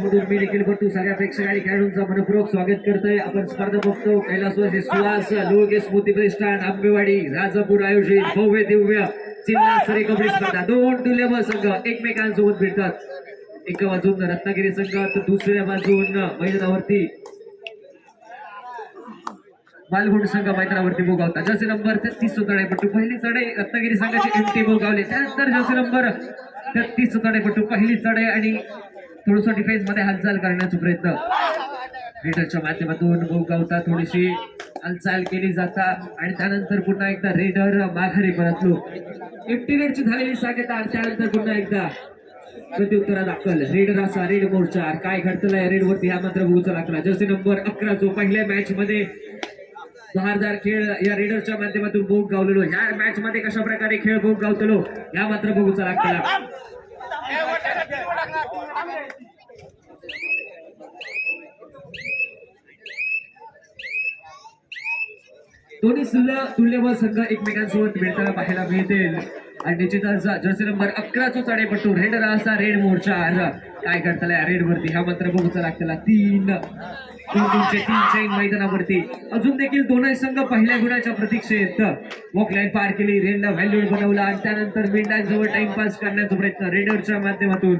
मधून मी देखील करतो सगळ्या प्रेक्षकांनी खेळाडूंचा मनपूर्वक स्वागत करतोय. आपण स्पर्धा बघतो. कैलासवासी सुहास लोक स्मृती प्रतिष्ठान आंबेवाडी राजापूर आयोजित भव्य दिव्य जिल्हास्तरीय कबड्डी स्पर्धा. दोन तुल्यबळ संघ एकमेकांसोबत भेटतात. एका बाजून रत्नागिरी संघ तर दुसऱ्या बाजून मैदानावरती बालगुंड संघ मैदानावरती बोगावता जसे नंबर तेहतीस चढाईपट्टू पहिली चढाई रत्नागिरी संघाची एमटी बोगावले त्यानंतर जसे नंबर तेहतीस चढाईपट्टू पहिली चढाई आणि थोडस डिफेन्समध्ये हालचाल करण्याचा प्रयत्न रेडरच्या माध्यमातून बोगावता थोडीशी हालचाल केली जाता आणि त्यानंतर पुन्हा एकदा रेडर माघारी परतलो एमटी रेडची झालेली सांगता आणि त्यानंतर पुन्हा एकदा प्रत्युत्तरा दाखल रेडर असा रेड मोर्चा काय घडतलाय रेड वरती हा मात्र बघूचा लागला जर्सी नंबर अकरा जो पहिल्या मॅच मध्ये बहारदार खेळ या रेडरच्या माध्यमातून भोग गावलेलो या मॅच मध्ये कशा प्रकारे खेळ भोग गावतलो या मात्र बघूचा लागला दोन्ही सुल्य तुल्यबळ संघ एकमेकांसोबत मिळताना पाहायला मिळतील. आणि निश्चितच जर्सी नंबर अकराचा चढाईपट्टू रेड असा रेड मोर्चा. काय करताय रेड वरती हा मात्र बघूचा लागताना तीन. तीनशे तीन चैन मैदानावरती. अजून देखील दोनही संघ पहिल्या गुणाच्या प्रतीक्षेत. वॉक लाईन पार केली रेडला व्हॅल्यू बनवला. आणि त्यानंतर मेंढ्यांजवळ टाइमपास करण्याचा प्रयत्न रेडरच्या माध्यमातून.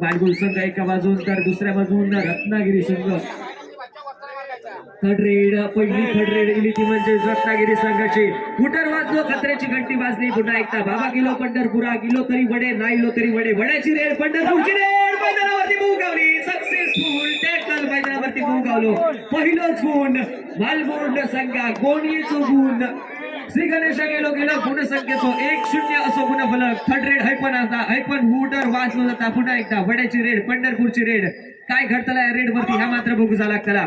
बालगुल संघ एका बाजून तर दुसऱ्या बाजून रत्नागिरी संघ. थर्ड रेड पहिली थर्ड रेड गेली ती म्हणजे रत्नागिरी संघाची. कुटर वाजलो खतऱ्याची घंटी वाजली पुन्हा एकदा बाबा किलो पंढरपुरा किलो तरी वडे नाही लो तरी वडे. वड्याची रेड पंढरपूरची रेड. मैदानावरती गावली सक्सेसफुल टॅकल मैदानावरती गावलो पहिलंच गुण मालगुंड संघा गोणीचो गुण श्री गणेश गेलो गेलो गुणसंख्येचो एक शून्य असो गुणफलक थर्ड रेड हैपन आता हैपन हुटर वाचलो जाता. पुन्हा एकदा वड्याची रेड पंढरपूरची रेड. काय घडतला रेड वरती हा मात्र बघू झाला लागतला.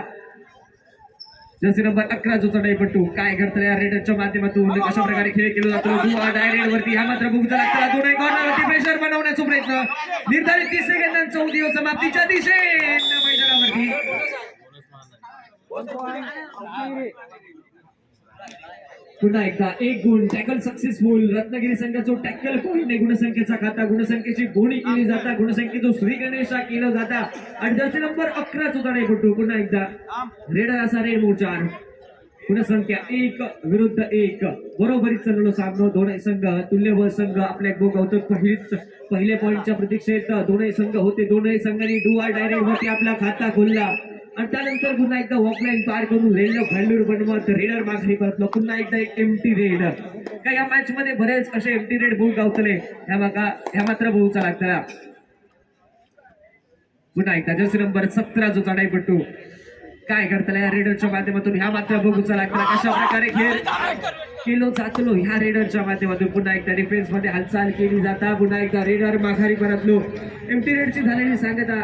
जर्सी नंबर अकरा जो चढाईपट्टू काय घडतंय या रेडरच्या माध्यमातून? कशा प्रकारे खेळ केला जातो? डायरेक्ट वरती हा मात्र बुक लागला दोन्ही कॉर्नरवरती प्रेशर बनवण्याचा प्रयत्न. निर्धारित तीस सेकंदांचा चौथी समाप्तीच्या दिशेने मैदानावरती. पुन्हा एकदा एक गुण. टॅकल सक्सेसफुल रत्नागिरी संघाचा टॅकल पॉईंट गुणसंख्येचा खाता गुणसंख्येची गोणी केली जाता. गुणसंख्येचा श्री गणेशा केला जाता. आणि जर्सी नंबर अकरा नाही पट्टू पुन्हा एकदा. रेडर असा रेड मोर्चार गुणसंख्या एक विरुद्ध एक. बरोबरीत चाललो सामनो. दोन्ही संघ तुल्यबळ संघ आपल्या बोगवतो पहिलीच. पहिल्या पॉईंटच्या प्रतीक्षेत दोन्ही संघ होते. दोन्ही संघांनी डुआ डायरेक्ट होते. आपला खाता खोलला. आणि त्यानंतर पुन्हा एकदा वॉकलाईन पार करून रेडला व्हॅल्यूर बनवत रेडर माघारी परतलो. पुन्हा एकदा एक एमटी रेड का या मॅच मध्ये बरेच कसे एमटी रेड बोल गावतले. ह्या माका ह्या मात्र बोलचा लागतला पुन्हा एकदा जर्सी नंबर सतरा जो चढाईपट्टू. काय करतला या रेडरच्या माध्यमातून? ह्या मात्र बघूचा लागतला कशा प्रकारे खेळ केलो जातलो ह्या रेडरच्या माध्यमातून? पुन्हा एकदा डिफेन्समध्ये हालचाल केली जाता. पुन्हा एकदा रेडर माघारी परतलो. एमटी रेडची झालेली सांगता.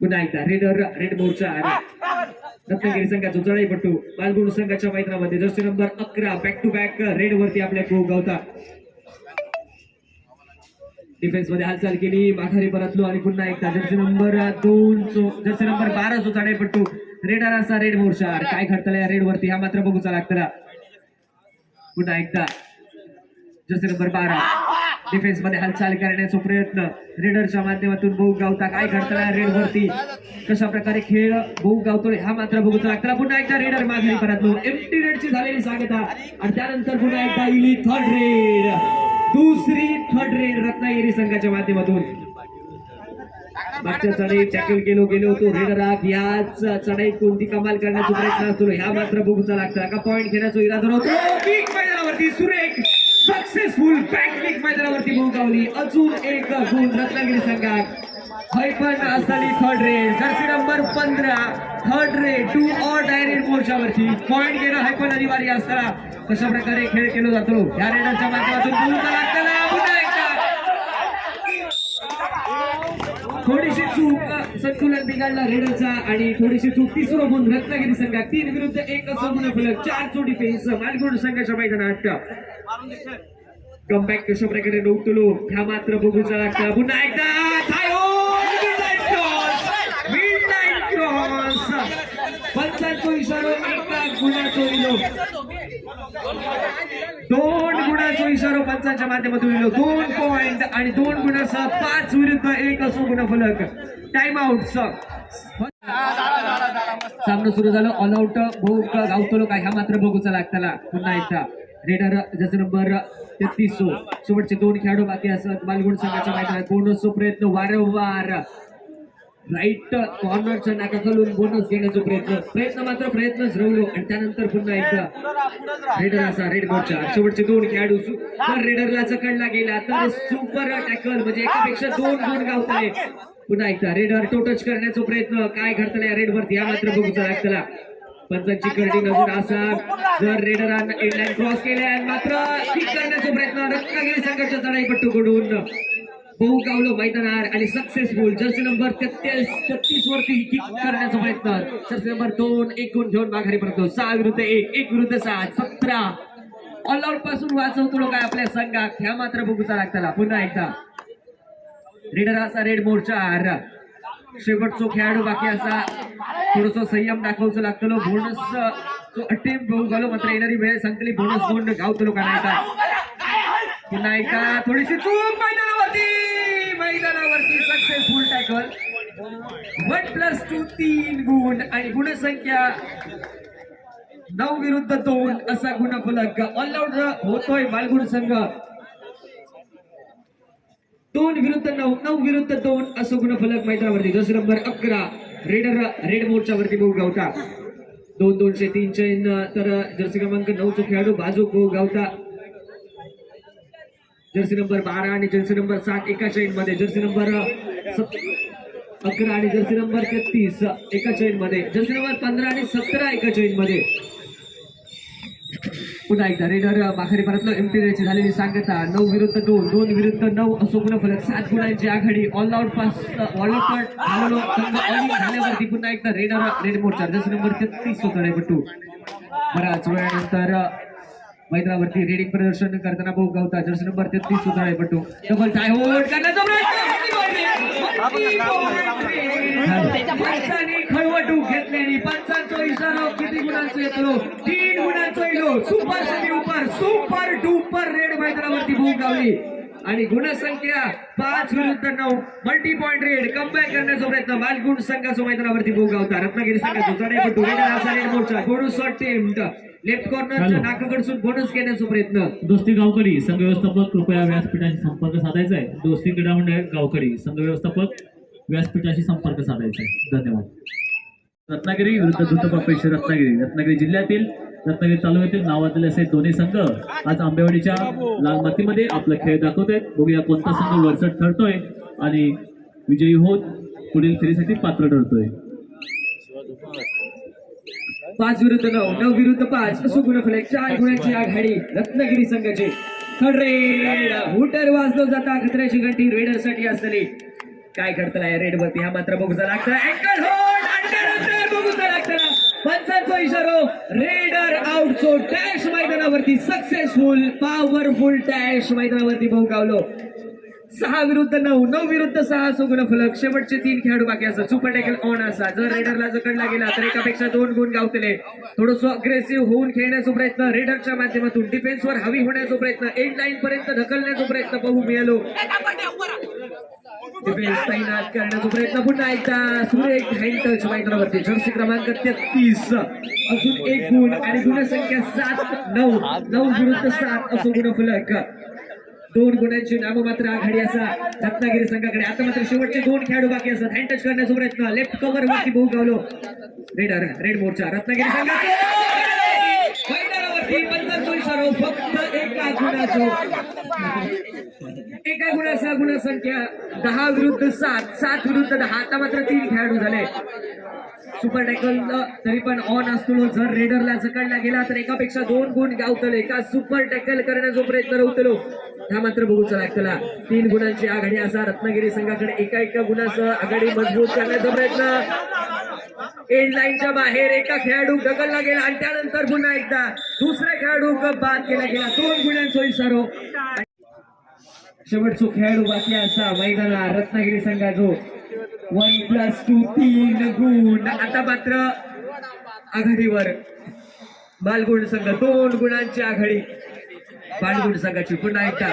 पुन्हा एकदा रेडर रेड मोर्चा रत्नागिरी संघाचा चढाईपट्टू बालगुण संघाच्या मैदानामध्ये. जर्सी नंबर अकरा बॅक टू बॅक रेड वरती आपल्या गो गावता. डिफेन्समध्ये हालचाल केली माघारी परतलो आणि पुन्हा एकदा जर्सी नंबर दोन चो जर्सी नंबर बारा जो चढाईपट्टू रेडर असा रेड मोर्चा काय घडतला या रेड वरती? हा मात्र बघूचा लागतला पुन्हा एकदा जसे नंबर बारा. डिफेन्समध्ये हालचाल करण्याचा प्रयत्न. रेडरच्या माध्यमातून बहु गावता काय घडतला रेड वरती? कशा प्रकारे खेळ बहु गावतोय हा मात्र बघूचा लागतला पुन्हा एकदा रेडर माघारी परतलो एमटी रेडची झालेली सांगता. आणि त्यानंतर पुन्हा एकदा इली थर्ड रेड दुसरी थर्ड रेड रत्नागिरी संघाच्या माध्यमातून. मागच्या चढाई टॅकल केलो गेलो होतो. रेडरात याच चढाईत कोणती कमाल करण्याचा प्रयत्न असतो? ह्या मात्र बघूचा लागतं का पॉईंट घेण्याचा इरादा होतो सुरेख सक्सेसफुल बॅक मैदानावरती भोगावली अजून एक गुण रत्नागिरी संघात. हैपन असतानी थर्ड रेड जर्सी नंबर पंधरा. Third raid do or die raid मोर्चावरती point घेणं हैपन अनिवार्य असताना कशा प्रकारे खेळ केला जातो? या रेडरच्या माध्यमातून भूमिका लागताना पुन्हा एकदा थोडीशी चूक संतुलन बिघडला रेडरचा आणि थोडीशी चूक तिसरं गुण रत्नागिरी संघात तीन विरुद्ध एक असं फलक चार चोटी फेस मालगुण संघाच्या मैदानात कमबॅक कशा प्रकारे नव्हतो ह्या मात्र बघूचा लागता पुन्हा एकदा थायो हो, midnight cross. Midnight cross. दोन गुणाचो इशारा पंचांच्या माध्यमातून लिहिलो दोन पॉइंट आणि दोन गुणासह पाच विरुद्ध एक असो गुणफलक. टाइम आउट सामना सुरू झालं. ऑल आउट भोग गावतलो काय? ह्या मात्र बघूचा लागताला पुन्हा एकदा. रेडर जसं नंबर तेहतीस. शेवटचे दोन खेळाडू बाकी असत बालगुण संघाच्या मैदानात. सो प्रयत्न वारंवार. राईट कॉर्नरच्या नाकाखालून बोनस घेण्याचा प्रयत्न. प्रयत्न मात्र प्रयत्नच राहिलो आणि त्यानंतर पुन्हा एकदा रेडर असा रेड बॉलच्या शेवटचे दोन खेळाडू सु- रेडरला चकडला गेला तर सुपर टॅकल म्हणजे एकापेक्षा दोन गुण गावताय. पुन्हा एकदा रेडर टो टच करण्याचा प्रयत्न. काय घडतला या रेडवरती या मात्र बघूचा लागतला पंचांची करडी नजर असा. जर रेडरान एडलाईन क्रॉस केल्या आणि मात्र किक करण्याचा प्रयत्न. रत्नागिरी संघाच्या चढाईपट्टूकडून बहु गावलो आणि सक्सेसफुल जर्सी नंबर तेहतीस तेहतीस वरती किक करण्याचा प्रयत्न. जर्सी नंबर दोन एक गुण घेऊन माघारी परतो सहा विरुद्ध एक एक विरुद्ध सात सतरा. ऑलआउटपासून वाचवतो काय आपल्या संघात. ह्या मात्र बघूचा लागताला पुन्हा एकदा. रेडर असा रेड मोर्चा शेवटचो खेळाडू बाकी असा. थोडस संयम दाखवचं लागतलो बोनस तो अटेम्प बहु झालो मात्र येणारी वेळ सांगतली बोनस गुण गावतो लोकांना पुन्हा एकदा. थोडीशी चूक मैदानावरती. मैदानावरती successful tackle one plus two तीन गुण आणि गुणसंख्या नऊ विरुद्ध दोन असा गुणफलक ऑलराऊंडर होतोय मालगुण संघ. दोन विरुद्ध नऊ नऊ विरुद्ध दोन असं गुणफलक मैदानावरती. दुसरा नंबर अकरा रेडर रेड मोर्चावरती भाऊ गावता. दोन दोनशे तीनशे तर जर्सी क्रमांक नऊचा खेळाडू बाजू भाऊ गावता. जर्सी नंबर बारा आणि जर्सी नंबर सात एका चैनमध्ये जर्सी नंबर अकरा आणि जर्सी नंबर तेहतीस एका चैनमध्ये जर्सी नंबर पंधरा आणि सतरा एका चैनमध्ये पुन्हा एकदा रेडर माघारी परतलो एमटी झालेली सांगता नऊ विरुद्ध दोन दोन विरुद्ध नऊ असो गुण फलक. सात गुणांची आघाडी all out pass all out झाल्यावरती पुन्हा एकदा रेडर रेड मोर्चा. जर्सी नंबर तेहतीस होता पट्टू बराच वेळानंतर मैदानावरती रेडिंग प्रदर्शन करताना भाऊ गावता. जर्सी नंबर तेहतीस होता पट्टू डबल टाय होल्ड करण्याचा प्रयत्न. खळवटू घेतल्याने पंचांचा इशारा किती गुणांचा येतो तीन गुणांचा येलो. सुपर सेमी उपर सुपर डुपर रेड मैदानावरती भूक गावली. आणि गुणसंख्या पाच विरुद्ध नऊ. मल्टी पॉइंट रेड कमबॅक करण्याचा प्रयत्न मालगुण संघाच्या मैदानावरती भूक गावता रत्नागिरी संघाचा चढाईपट्टू रेड असा रेड मोर्चा बोनस अटेम्प्ट लेफ्ट कॉर्नरच्या नाकाकडसून बोनस घेण्याचा प्रयत्न. दोस्ती गावकरी संघ व्यवस्थापक कृपया व्यासपीठाशी संपर्क साधायचा आहे. दोस्ती क्रीडा मंडळ गावकरी संघ व्यवस्थापक व्यासपीठाशी संपर्क साधायचा आहे. धन्यवाद. रत्नागिरी विरुद्ध दूतपापेश्वर रत्नागिरी. रत्नागिरी जिल्ह्यातील रत्नागिरी तालुक्यातील नावाजलेले असे दोन्ही संघ आज आंबेवाडीच्या लाल मातीमध्ये आपला खेळ दाखवत आहेत बघूया कोणता संघ वरचट ठरतोय आणि विजयी होत पुढील फेरीसाठी पात्र ठरतोय. पाच विरुद्ध नऊ नऊ विरुद्ध पाच. असो गुणफलक चार गुणांची आघाडी रत्नागिरी संघाची. खडरे हुटर वाजलो जाता खतऱ्याची घंटी रेडरसाठी असलेली. काय करतलाय? रेड वरती हा मात्र बघूचा लागतोय. अँकर होल्ड आणि त्यानंतर बघूचा लागतं पंचांचा इशारो रेडर आउटचो डॅश मैदानावरती सक्सेसफुल पॉवरफुल डॅश मैदानावरती भाऊ सहा विरुद्ध नऊ नऊ विरुद्ध सहा सुगुण फलक शेवटचे तीन खेळाडू बाकी असं सुपर टॅकल ऑन असा जर रेडरला जकडला गेला तर एकापेक्षा दोन गुण गावतले. थोडस अग्रेसिव्ह होऊन खेळण्याचा प्रयत्न रेडरच्या माध्यमातून. डिफेन्सवर हवी होण्याचा प्रयत्न. एंड लाईन पर्यंत ढकलण्याचा प्रयत्न पाहू मिळालो. डिफेन्स तैनात करण्याचा प्रयत्न पुन्हा एकदा. सुरेख हँड टच मैदानावरती जर्सी क्रमांक तेहतीस. अजून एक गुण आणि गुणसंख्या सात नऊ. नऊ विरुद्ध सात असो गुणफलक. दोन गुणांची नाममात्र आघाडी असा रत्नागिरी संघाकडे. आता मात्र शेवटचे दोन खेळाडू बाकी असतात. हँड टच करण्याचा प्रयत्न लेफ्ट कव्हर वरती बहु गावलो. रेडर रेड मोर्चा रत्नागिरी संघाचा फक्त एका गुणाचो. एका गुणाचा गुणसंख्या दहा विरुद्ध सात. सात विरुद्ध दहा. आता मात्र तीन खेळाडू झाले. सुपर टॅकल तरी पण ऑन असतो जर रेडरला जकडला गेला तर एकापेक्षा दोन गुण गावतले. एका सुपर टॅकल करण्याचा प्रयत्न रवतलो हा मात्र बघूचा चला तीन गुणांची आघाडी असा रत्नागिरी संघाकडे एका एका गुणासह आघाडी मजबूत करण्याचा प्रयत्न. एंड लाईनच्या बाहेर एका खेळाडू ढकलला गेला आणि त्यानंतर पुन्हा एकदा दुसरे खेळाडू बाद केला गेला. दोन गुणांचा इशारो. शेवटचो खेळाडू बाकी असा मैदाना रत्नागिरी संघाचो. वन प्लस टू तीन गुण आता मात्र आघाडीवर बालगुण संघ दोन गुणांची आघाडी. बालगुण संघाची पुन्हा एकदा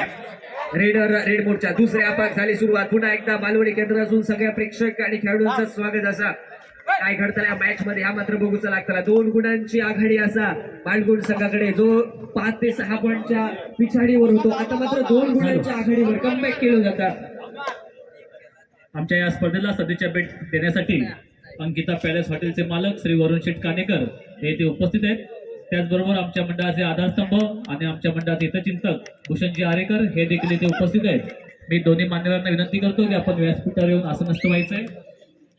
रेडर रेड मोर्चा. दुसऱ्या अपाक झाली सुरुवात. पुन्हा एकदा बालवडी केंद्र असून सगळ्या प्रेक्षक आणि खेळाडूंचं स्वागत असा. काय घडतं या मॅच मध्ये हा मात्र बघूचा लागताना दोन गुणांची आघाडी असा बालगुण संघाकडे. जो पाच ते सहा पॉईंटच्या पिछाडीवर होतो. आता मात्र दोन गुणांच्या आघाडीवर कमबॅक केलं जातं. आमच्या या स्पर्धेला सध्याच्या भेट देण्यासाठी अंकिता पॅलेस हॉटेलचे मालक श्री वरुण शेठ कानेकर हे इथे उपस्थित आहेत. त्याचबरोबर आमच्या मंडळाचे आधारस्तंभ आणि आमच्या मंडळाचे हितचिंतक भूषणजी आरेकर हे देखील इथे उपस्थित आहेत. मी दोन्ही मान्यवरांना विनंती करतो की आपण व्यासपीठावर येऊन आसनस्थ व्हायचंय.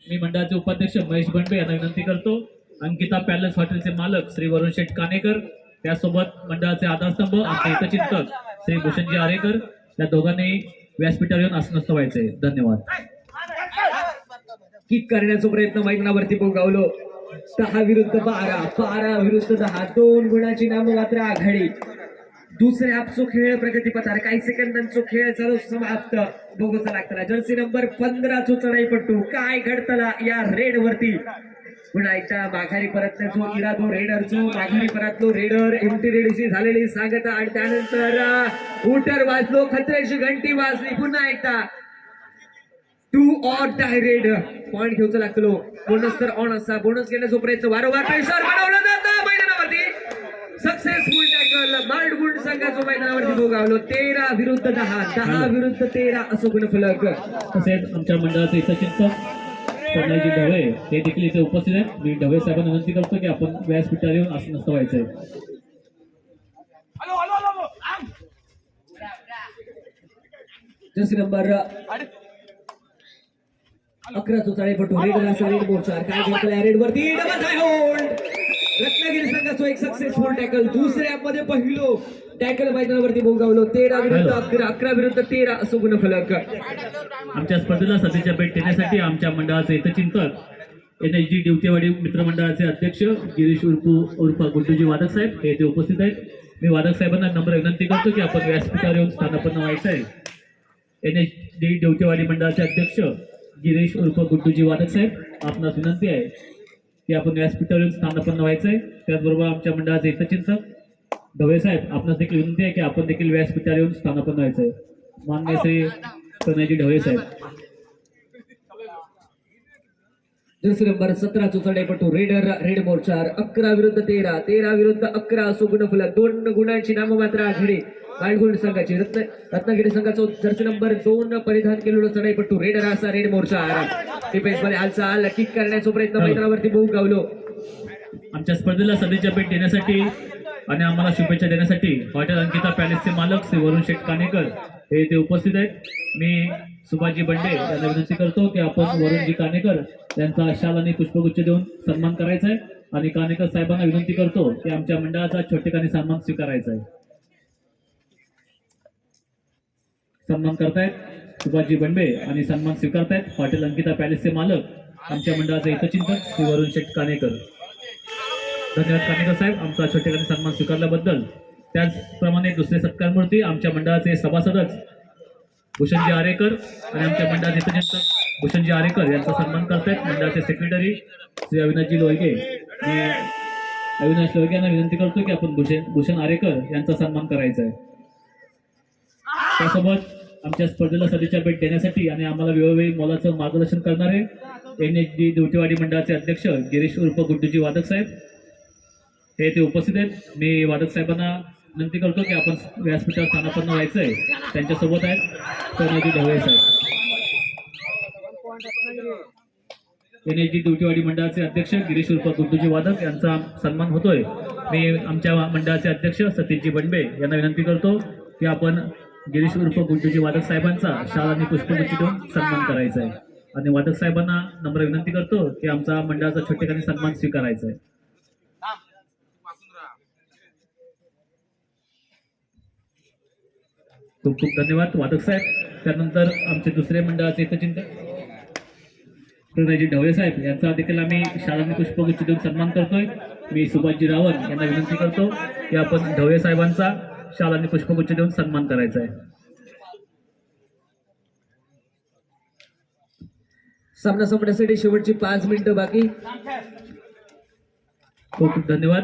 मी मंडळाचे उपाध्यक्ष महेश बंडे यांना विनंती करतो. अंकिता पॅलेस हॉटेलचे मालक श्री वरुण शेठ कानेकर त्यासोबत मंडळाचे आधारस्तंभ आमचे हितचिंतक श्री भूषणजी आरेकर या दोघांनी व्यासपीठावर येऊन आसनस्थ व्हायचंय. धन्यवाद. किक करण्याचा प्रयत्न मैदानावरती पोगावलो दहा विरुद्ध बारा बारा विरुद्ध दहा दोन गुणाची नाममात्र आघाडी. दुसरे आपसो खेळ प्रगतीपथार काही सेकंदांचो खेळ चालू समाप्त. बघूचा लागताना जर्सी नंबर पंधराचो चढाईपट्टू काय घडतला या रेड वरती पुन्हा एकदा माघारी परतण्याचो इरादो रेडरचो. माघारी परतलो रेडर. एमटी रेडीशी झालेली सांगता. आणि त्यानंतर उटर वाजलो. खत्रेची घंटी वाजली. पुन्हा एकदा. Do or die raid point घेऊचा लागतो बोनस तर ऑन असा. बोनस घेण्याचा प्रयत्न वारंवार प्रेशर बनवलं जातं मैदानावरती. सक्सेसफुल टॅकल मार्डगुंड संघाचं मैदानावरती भोगावलो तेरा विरुद्ध दहा. दहा विरुद्ध तेरा असं गुणफलक तसेच आमच्या मंडळाचे हितचिंतक प्रणयजी ढवळे हे देखील इथे उपस्थित आहेत. मी ढवळे साहेबांना विनंती करतो की आपण व्यासपीठावर येऊन आसनस्थ व्हायचंय जर्सी नंबर अकरा चोचाळे पटू रेड असा रेड मोर्चार काय घेतलं रेड वरती डबल हाय होल्ड रत्नागिरी संघाचं एक सक्सेसफुल टॅकल दुसऱ्या मध्ये पहिलो टॅकल मैदानावरती भोगावलो तेरा विरुद्ध अकरा अकरा विरुद्ध तेरा असं गुणफलक आमच्या स्पर्धेला सध्याच्या भेट देण्यासाठी आमच्या मंडळाचे हितचिंतक एन एच डी डिवतेवाडी मित्रमंडळाचे अध्यक्ष गिरीश उर्फू उर्फ गुड्डूजी वादक साहेब हे इथे उपस्थित आहेत. मी वादक साहेबांना नम्र विनंती करतो की आपण व्यासपीठावर येऊन स्थानापन्न व्हायचं आहे. एन एच डी देवतेवाडी मंडळाचे अध्यक्ष गिरीश उर्फ गुड्डूजी वादक साहेब आपणास विनंती आहे की आपण व्यासपीठावर येऊन स्थानापन्न व्हायचं आहे त्याचबरोबर आमच्या मंडळाचे हितचिंतक ढवे साहेब आपणास देखील विनंती आहे की आपण देखील व्यासपीठावर येऊन स्थानापन्न व्हायचं आहे मान्य श्री प्रणयजी ढवे साहेब. दुसरे नंबर सतरा चोचाळे रेडर रेड मोर्चार अकरा विरुद्ध तेरा तेरा विरुद्ध अकरा असो गुणफलक दोन गुणांची नाममात्र आघाडी. बाळगुंड संघाची रत्न रत्नागिरी संघाचा जर्सी नंबर दोन परिधान केलेलो चढाईपट्टू रेडर असा रेड मोर्चार डिफेन्समध्ये हालचाल किक करण्याचा प्रयत्न मैदानावरती बहु गावलो. आमच्या स्पर्धेला सध्याच्या भेट देण्यासाठी आणि आम्हाला शुभेच्छा देण्यासाठी हॉटेल अंकिता पॅलेसचे मालक श्री वरुण शेठ कानेकर हे इथे उपस्थित आहेत. मी सुभाषजी बंडे यांना विनंती करतो की आपण वरुणजी कानेकर यांचा शाल आणि पुष्पगुच्छ देऊन सन्मान करायचा आहे. आणि कानेकर साहेबांना विनंती करतो की आमच्या मंडळाचा छोटेखानी सन्मान स्वीकारायचा आहे. सन्मान करतायत. सुभाषजी बंडे आणि सन्मान स्वीकारतायत. हॉटेल अंकिता पॅलेसचे मालक आमच्या मंडळाचे हितचिंतक श्री वरुण शेठ कानेकर. धन्यवाद कानेकर साहेब आमचा छोटेखानी सन्मान स्वीकारल्याबद्दल. त्याचप्रमाणे दुसरे सत्कारमूर्ती आमच्या मंडळाचे सभासदच भूषणजी आरेकर आणि आमच्या मंडळाचे हितचिंतक भूषणजी आरेकर यांचा सन्मान करतायत. मंडळाचे सेक्रेटरी श्री अविनाशजी लोळगे मी अविनाश लोळगे यांना विनंती करतो की आपण भूषण भूषण आरेकर यांचा सन्मान करायचा आहे. त्यासोबत आमच्या स्पर्धेला सदिच्छा भेट देण्यासाठी आणि आम्हाला वेळोवेळी मोलाचं मार्गदर्शन करणारे एन एच डी देवटेवाडी मंडळाचे अध्यक्ष गिरीश उर्फ गुड्डूजी वादक साहेब हे ते उपस्थित आहेत. मी वादक साहेबांना विनंती करतो की आपण व्यासपीठावर स्थानापन्न व्हायचं आहे त्यांच्यासोबत आहेत. प्रणयजी ढवळे साहेब. एन एच डी देवटेवाडी मंडळाचे अध्यक्ष गिरीश उर्फ गुड्डूजी वादक यांचा सन्मान होतोय. मी आमच्या मंडळाचे अध्यक्ष सतीशजी बंडबे यांना विनंती करतो की आपण गिरीश उर्फ गुड्डूजी वादक साहेबांचा शाल आणि पुष्पगुच्छ देऊन सन्मान करायचा आहे आणि वादक साहेबांना नम्र विनंती करतो की आमचा मंडळाचा छोटेखानी सन्मान स्वीकारायचा आहे खूप खूप धन्यवाद वादक साहेब. त्यानंतर आमचे दुसरे मंडळाचे हितचिंतक प्रणयजी ढवळे साहेब यांचा देखील आम्ही शाळांनी पुष्पगुच्छ देऊन सन्मान करतोय. मी सुभाषजी रावण यांना विनंती करतो की आपण ढवळे साहेबांचा शाळांनी पुष्पगुच्छ देऊन सन्मान करायचा आहे. सामना संपण्यासाठी शेवटची पाच मिनिटं बाकी. खूप खूप धन्यवाद.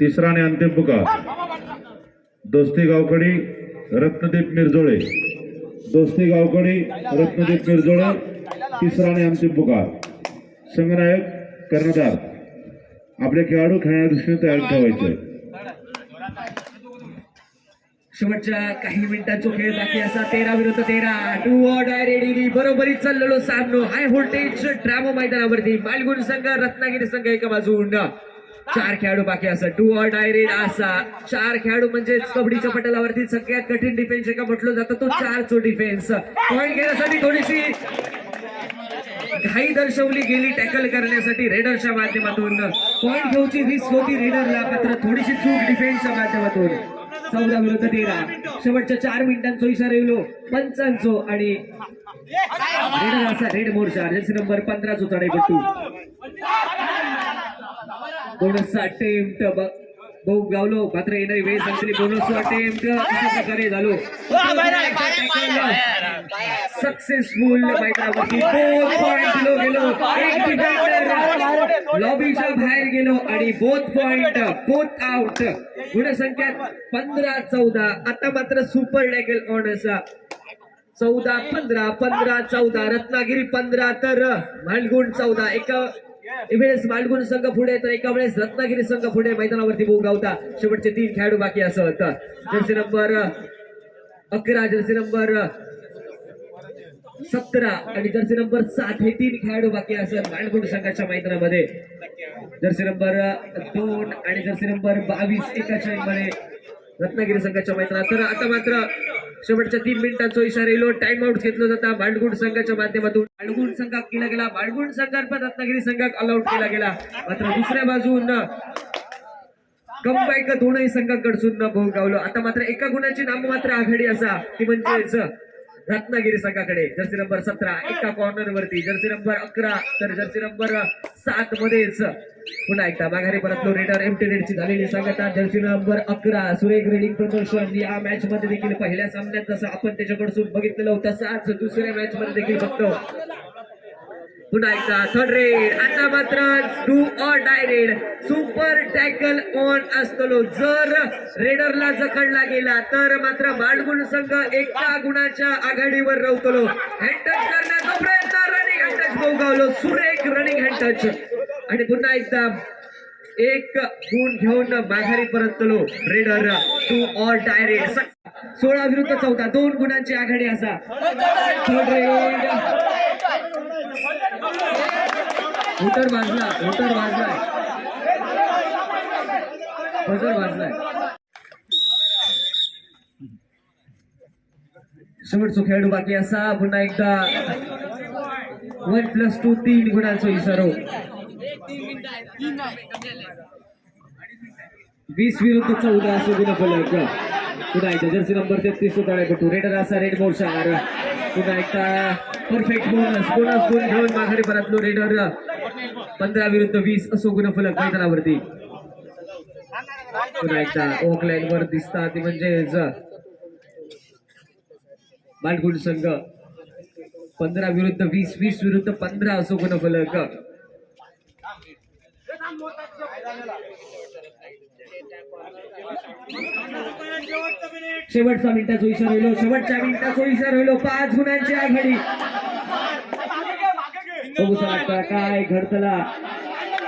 तिसरा आणि अंतिम पुकार. दोस्ती गावकडी रत्नदीप मिरजोळे. दोस्ती गावकडी रत्नदीप मिरजोळे तिसरा आणि अंतिम पुकार. संघनायक कर्णधार. आपले खेळाडू खेळण्याच्या दृष्टीने तयार ठेवायचे. शेवटच्या काही मिनिटांचो खेळ बाकी असा. तेरा विरुद्ध तेरा. टू ऑर डायरेडी बरोबरीत चाललेलो सामनो. हाय व्होल्टेज ड्रामो मैदानावरती मालगुण संघ रत्नागिरी संघ एका बाजून चार खेळाडू बाकी असा. टू ऑर डायरेड असा. चार खेळाडू म्हणजे कबड्डीच्या पटलावरती सगळ्यात कठीण डिफेन्स एका म्हटलं जातं तो चारचो डिफेन्स पॉईंट घेण्यासाठी थोडीशी घाई दर्शवली गेली टॅकल करण्यासाठी रेडरच्या माध्यमातून. पॉईंट घेऊची रिस्क होती रेडरला मात्र थोडीशी चूक डिफेन्सच्या माध्यमातून. चौदा विरुद्ध तेरा. शेवटच्या चार मिनिटांचो इशारा येलो पंचांचो आणि रेडर असा रेड मोर्चा. जर्सी नंबर पंधराचो चढाईपट्टू बोनस अटेम्प्ट बहु गावलो मात्र येणारी वेळ संपली बोनस अटेम्प्ट अशा प्रकारे झालो. सक्सेसफुल मैदानावरती पॉइंट दिलो गेलो. एक डिफेंडर लॉबीच्या बाहेर गेलो आणि बोथ पॉइंट बोथ आउट गुणसंख्या पंधरा चौदा. आता मात्र सुपर टॅकल ऑन असा चौदा पंधरा पंधरा चौदा. रत्नागिरी पंधरा तर मालगुण चौदा. एका वेळेस मालगुण संघ पुढे तर एका वेळेस रत्नागिरी संघ पुढे मैदानावरती बोग गावता. शेवटचे तीन खेळाडू बाकी असं जर्सी नंबर अकरा जर्सी नंबर सतरा आणि जर्सी नंबर सात हे तीन खेळाडू बाकी असत मालगुण संघाच्या मैदानामध्ये. जर्सी नंबर दोन आणि जर्सी नंबर बावीस एकाच्या मध्ये रत्नागिरी संघाच्या मैदानात. तर आता मात्र शेवटच्या तीन मिनिटांचा इशारा येलो टाइम आउट घेतला जाता. बाळगुण संघाच्या माध्यमातून. बाळगुण संघात केला गेला. बाळगुण संघात पण रत्नागिरी संघात ऑलआउट केला गेला. मात्र दुसऱ्या बाजून कंबाईक दोनही संघाकडसून भोग गावलो. आता मात्र एका गुणाची नाममात्र आघाडी असा. ती म्हणजेच रत्नागिरी संघाकडे. जर्सी नंबर सतरा एका कॉर्नर वरती. जर्सी नंबर अकरा. तर जर्सी नंबर सात मध्येच पुन्हा एकदा माघारी परतलो. रेडर एमटी रेडची झालेली सांगता जर्सी नंबर अकरा. सुरेख रेडिंग प्रदर्शन. या मॅच मध्ये देखील पहिल्या सामन्यात जसं आपण त्याच्याकडसून बघितलेलं होतं तसाच दुसऱ्या मॅच मध्ये देखील बघतो. पुन्हा एकदा थर्ड रेड आता मात्र do or die raid super tackle on असतो जर रेडरला जखडला गेला तर मात्र बाळगुण संघ एका गुणाच्या आघाडीवर रवतलो. हँड टच करण्याचा प्रयत्न. रनिंग हँड टच बोगावलो सुरेख रनिंग हँड टच आणि पुन्हा एकदा एक गुण घेऊन माघारी परतलो. रेडर टू ऑल डायरेक्ट सोळा विरुद्ध चौदा. दोन गुणांची आघाडी असा. उतर होटर वाजला होटर वाजलाय. बजर वाजलाय. शेवटचो खेळाडू बाकी असा. पुन्हा एकदा. वन प्लस टू तीन गुणांचो इशारो वीस विरुद्ध चौदा असो गुण फलक पुन्हा एकदा जर्सी नंबर तेहतीस पटू रेडर असा रेड मोर्चार पुन्हा एकदा परफेक्ट बोनस बोनस गुण घेऊन माघारी परतलो रेडर पंधरा विरुद्ध वीस असो गुण फलक मैदानावरती. पुन्हा एकदा ओक वर दिसतात ती म्हणजेच बालगुण संघ पंधरा विरुद्ध वीस वीस विरुद्ध पंधरा असो गुण फलक. शेवटचा मिनिटाचा इशारा होईल. शेवटच्या मिनिटाचा इशारा होईल. पाच गुणांची आघाडी. बघू शकता काय घडतला.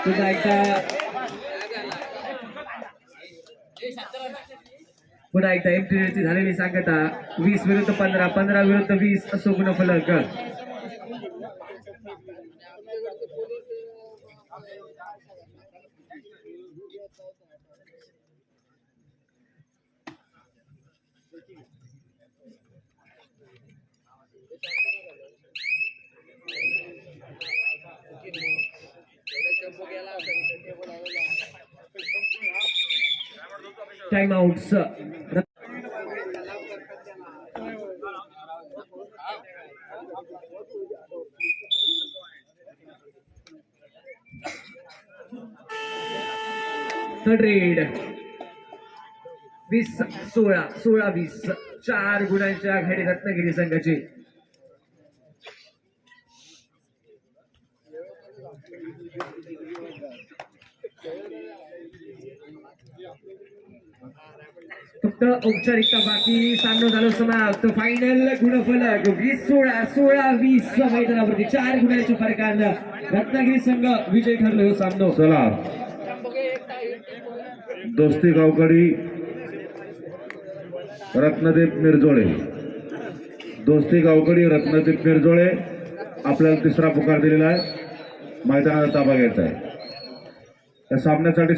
तुझा एकदा पुन्हा एकदा एमटी झालेली सांगता. वीस विरुद्ध पंधरा पंधरा विरुद्ध वीस असो गुणफलक. टाइम आउट्स थर्ड रेड वीस सोळा सोळा वीस चार गुणांच्या आघाडी रत्नागिरी संघाची. फक्त औपचारिकता बाकी सामना झालो समाप्त. फायनल गुणफलक वीस सोळा सोळा वीस मैदानावरती चार गुणांच्या फरकानं रत्नागिरी संघ विजय ठरलो सामनो. चला. दोस्ती गावकडी. रत्नदीप मिरजोळे. दोस्ती गावकडी रत्नदीप मिरजोळे. आपल्याला तिसरा पुकार दिलेला आहे. मैदानाचा ताबा घ्यायचा आहे. या सामन्यासाठी